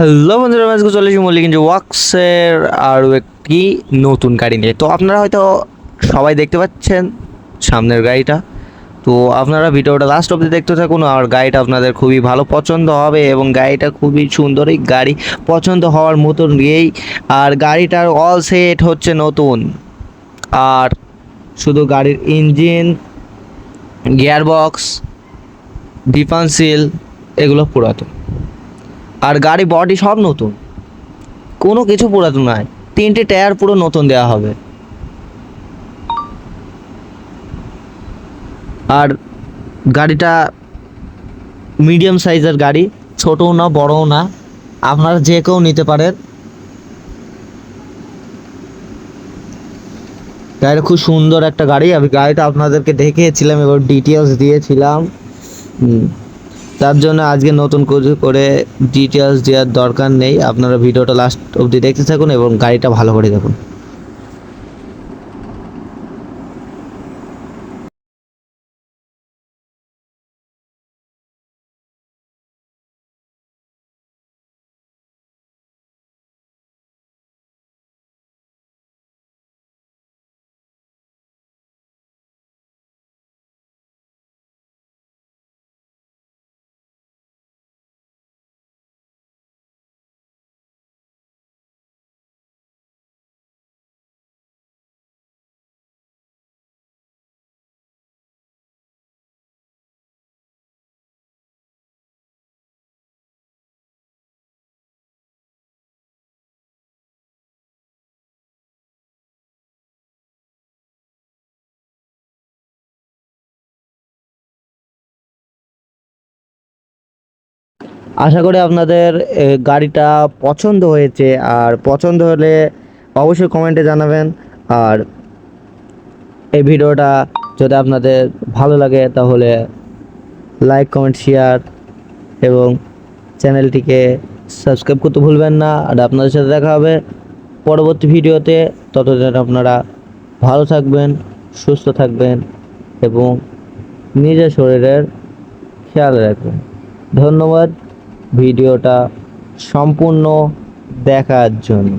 Hello বন্ধুরা আজকে চলে এসেছি মল্লিক যে ওয়াক্সের আরও একটি নতুন গাড়ি নিয়ে। তো আপনারা হয়তো সবাই দেখতে পাচ্ছেন সামনের গাড়িটা। তো আপনারা ভিডিওটা লাস্ট অবধি দেখতে থাকুন, আর গাড়িটা আপনাদের খুবই ভালো পছন্দ হবে এবং গাড়িটা খুবই সুন্দর এই গাড়ি পছন্দ হওয়ার মতন দিয়েই আর গাড়িটার অল সেট হচ্ছে নতুন। আর শুধু গাড়ির ইঞ্জিন গিয়ারবক্স ডিফান্সিল এগুলো পুরাতন। আর গাড়ি বডি সব নতুন। কোনো কিছু পুরাতন নয়। তিনটে টায়ার পুরো নতুন দেওয়া হবে। আর গাড়িটা মিডিয়াম সাইজের গাড়ি, ছোটও না, বড়ও না। আপনারা যে কেউ নিতে পারেন। গাড়িটা খুব সুন্দর একটা গাড়ি। আমি গাড়িটা আপনাদেরকে দেখিয়েছিলাম, এবার ডিটেলস দিয়েছিলাম। তার জন্য আজকে নতুন করে ডিটেলস দেওয়ার দরকার নেই। আপনারা ভিডিওটা লাস্ট অবধি দেখতে থাকুন এবং গাড়িটা ভালো করে দেখুন। আশা করি আপনাদের গাড়িটা পছন্দ হয়েছে, আর পছন্দ হলে অবশ্যই কমেন্টে জানাবেন। আর এই ভিডিওটা যদি আপনাদের ভালো লাগে, তাহলে লাইক, কমেন্ট, শেয়ার এবং চ্যানেলটিকে সাবস্ক্রাইব করতে ভুলবেন না। আর আপনাদের সাথে দেখা হবে পরবর্তী ভিডিওতে। ততদিন আপনারা ভালো থাকবেন, সুস্থ থাকবেন এবং নিজের শরীরের খেয়াল রাখবেন। ধন্যবাদ। ভিডিওটা সম্পূর্ণ দেখার জন্য।